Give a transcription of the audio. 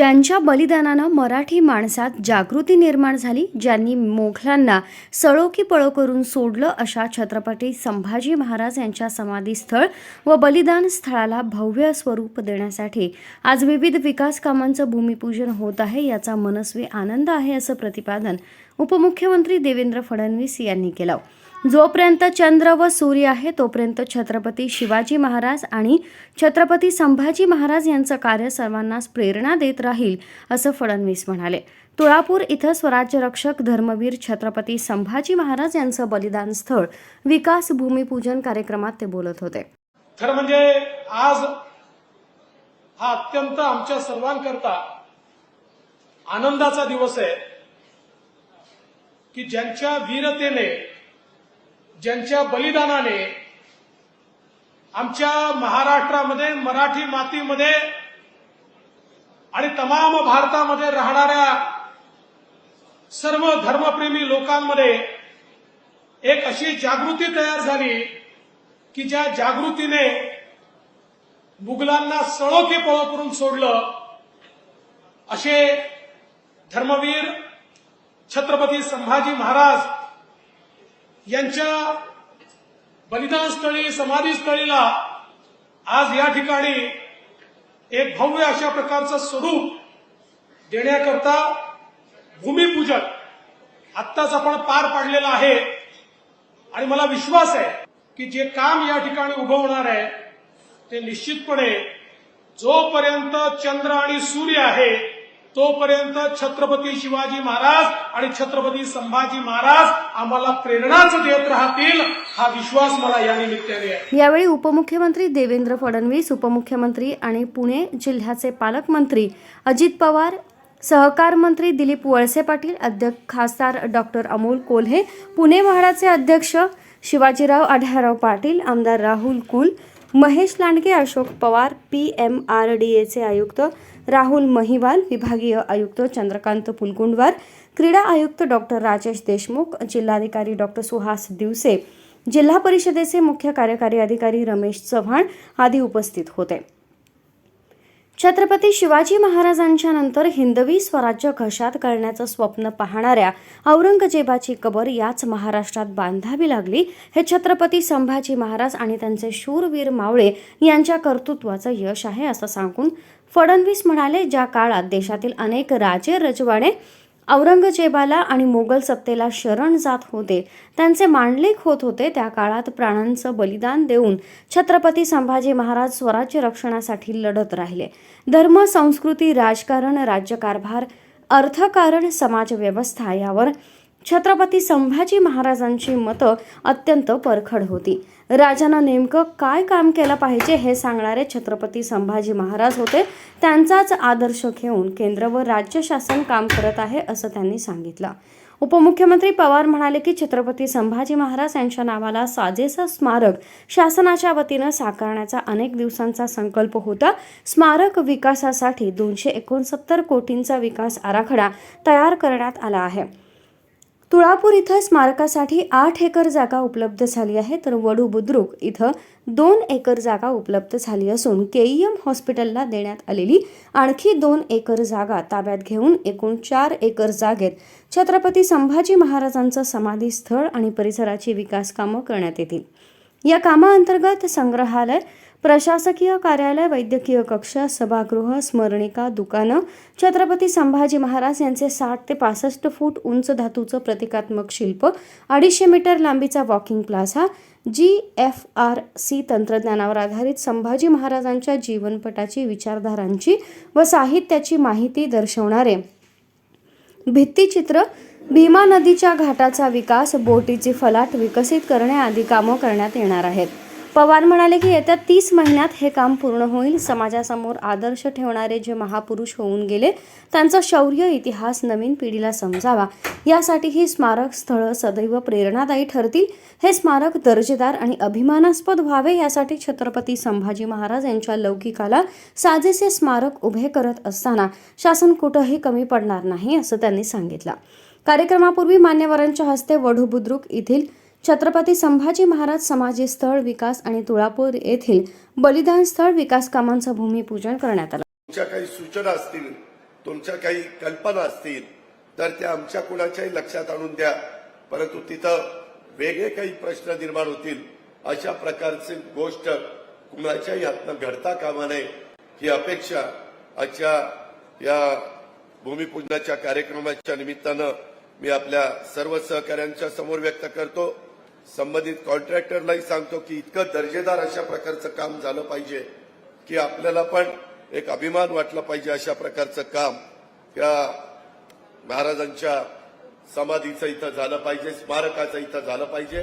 ज्यांच्या बलिदानानं मराठी माणसात जागृती निर्माण झाली ज्यांनी मोघलांना सळो की पळो करून सोडलं अशा छत्रपती संभाजी महाराज यांच्या समाधीस्थळ व बलिदान स्थळाला भव्य स्वरूप देण्यासाठी आज विविध विकास कामांचं भूमिपूजन होत आहे याचा मनस्वी आनंद आहे असं प्रतिपादन उपमुख्यमंत्री देवेंद्र फडणवीस यांनी केलं. जोपर्यंत चंद्र व सूर्य आहे तोपर्यंत छत्रपती शिवाजी महाराज आणि छत्रपती संभाजी महाराज यांचं कार्य सर्वांनाच प्रेरणा देत राहील असं फडणवीस म्हणाले. तुळापूर इथं स्वराज्य रक्षक धर्मवीर छत्रपती संभाजी महाराज यांचं बलिदान स्थळ विकास भूमिपूजन कार्यक्रमात ते बोलत होते. खरं म्हणजे आज हा अत्यंत आमच्या सर्वांकरता आनंदाचा दिवस आहे की ज्यांच्या वीरतेने ज्यांच्या बलिदानाने आमच्या महाराष्ट्रामध्ये मराठी मातीमध्ये आणि तमाम भारतामध्ये राहणाऱ्या सर्व धर्मप्रेमी लोकांमध्ये एक अशी जागृती तयार झाली की ज्या जागृतीने मुघलांना सळो पळो करून सोडलं असे धर्मवीर छत्रपती संभाजी महाराज यांच्या बलिदानस्थळी समाधीस्थळीला आज या ठिकाणी एक भव्य अशा प्रकारचं स्वरूप देण्याकरता भूमिपूजन आत्ताच आपण पार पाडलेलं आहे. आणि मला विश्वास आहे की जे काम या ठिकाणी उभं होणार आहे ते निश्चितपणे जोपर्यंत चंद्र आणि सूर्य आहे तोपर्यंत छत्रपती शिवाजी महाराज आणि छत्रपती संभाजी महाराज आम्हाला प्रेरणाच देत राहतील हा विश्वास मला या निमित्ताने यावेळी उपमुख्यमंत्री देवेंद्र फडणवीस उपमुख्यमंत्री आणि पुणे जिल्ह्याचे पालकमंत्री अजित पवार सहकार मंत्री दिलीप वळसे पाटील अध्यक्ष खासदार डॉक्टर अमोल कोल्हे पुणे म्हाडाचे अध्यक्ष शिवाजीराव आढळराव पाटील आमदार Rahul Kul Mahesh Landge Ashok Pawar P M R D एचे आयुक्त राहुल महिवाल विभागीय आयुक्त चंद्रकांत पुलकुंडवार क्रीडा आयुक्त डॉक्टर राजेश देशमुख जिल्हाधिकारी डॉक्टर सुहास दिवसे जिल्हा परिषदेचे मुख्य कार्यकारी अधिकारी रमेश चव्हाण आदी उपस्थित होते. छत्रपती शिवाजी महाराजांच्या नंतर हिंदवी स्वराज्य घशात करण्याचं स्वप्न पाहणाऱ्या औरंगजेबाची कबर याच महाराष्ट्रात बांधावी लागली हे छत्रपती संभाजी महाराज आणि त्यांचे शूरवीर मावळे यांच्या कर्तृत्वाचं यश आहे असं सांगून फडणवीस म्हणाले ज्या काळात देशातील अनेक राजे रजवाडे औरंगजेबाला आणि मोगल सत्तेला शरण जात होते. त्यांचे मांडलिक होत होते. त्या काळात प्राणांचं बलिदान देऊन छत्रपती संभाजी महाराज स्वराज्य रक्षणासाठी लढत राहिले. धर्म संस्कृती राजकारण राज्यकारभार अर्थकारण समाजव्यवस्था यावर छत्रपती संभाजी महाराजांची मतं अत्यंत परखड होती. राजानं नेमकं काय काम केलं पाहिजे हे सांगणारे छत्रपती संभाजी महाराज होते. त्यांचाच आदर्श घेऊन केंद्र व राज्य शासन काम करत आहे असं त्यांनी सांगितलं. उपमुख्यमंत्री पवार म्हणाले की छत्रपती संभाजी महाराज यांच्या नावाला साजेसं स्मारक शासनाच्या वतीनं साकारण्याचा अनेक दिवसांचा संकल्प होता. स्मारक विकासासाठी दोनशे एकोणसत्तर कोटींचा विकास आराखडा तयार करण्यात आला आहे. तुळापूर इथं स्मारकासाठी आठ एकर जागा उपलब्ध झाली आहे. तर वडू बुद्रुक इथं दोन एकर जागा उपलब्ध झाली असून केईएम हॉस्पिटलला देण्यात आलेली आणखी दोन एकर जागा ताब्यात घेऊन एकूण चार एकर जागेत छत्रपती संभाजी महाराजांचं समाधी स्थळ आणि परिसराची विकास कामं करण्यात येतील. या कामाअंतर्गत संग्रहालय प्रशासकीय कार्यालय वैद्यकीय कक्ष सभागृह स्मरणिका दुकानं छत्रपती संभाजी महाराज यांचे साठ ते पासष्ट फूट उंच धातूचं प्रतिकात्मक शिल्प अडीचशे मीटर लांबीचा walking plaza G F R C तंत्रज्ञानावर आधारित संभाजी महाराजांच्या जीवनपटाची विचारधारांची व साहित्याची माहिती दर्शवणारे. भित्तिचित्र भीमा नदीच्या घाटाचा विकास बोटीची फलाट विकसित करणे आदी कामं करण्यात येणार आहेत. पवार म्हणाले की येत्या तीस महिन्यात हे काम पूर्ण होईल. समाजासमोर आदर्श ठेवणारे जे महापुरुष होऊन गेले त्यांचा शौर्य इतिहास नवीन पिढीला समजावा. यासाठी ही स्मारक स्थळं सदैव प्रेरणादायी ठरतील. हे स्मारक दर्जेदार आणि अभिमानास्पद व्हावे यासाठी छत्रपती संभाजी महाराज यांच्या लौकिकाला साजेसे स्मारक उभे करत असताना शासन कुठंही कमी पडणार नाही असं त्यांनी सांगितलं. कार्यक्रमापूर्वी मान्यवरांच्या हस्ते वढू बुद्रुक येथील छत्रपती संभाजी महाराज समाजी स्थळ विकास आणि तुळापूर येथील बलिदान स्थळ विकास कामांचं भूमिपूजन करण्यात आलं. तुमच्या काही सूचना असतील तुमच्या काही कल्पना असतील तर त्या आमच्या कुणाच्याही लक्षात आणून द्या. परंतु तिथं वेगळे काही प्रश्न निर्माण होतील अशा प्रकारची गोष्ट कुणाच्याही हातनं घडता कामा नये. ही अपेक्षा आजच्या या भूमिपूजनाच्या कार्यक्रमाच्या निमित्तानं मी आपल्या सर्व सहकाऱ्यांच्या समोर व्यक्त करतो. संबंधित कॉन्ट्रॅक्टरलाही सांगतो की इतकं दर्जेदार अशा प्रकारचं काम झालं पाहिजे की आपल्याला पण एक अभिमान वाटला पाहिजे अशा प्रकारचं काम. त्या महाराजांच्या समाधीचं इथं झालं पाहिजे स्मारकाचं इथं झालं पाहिजे.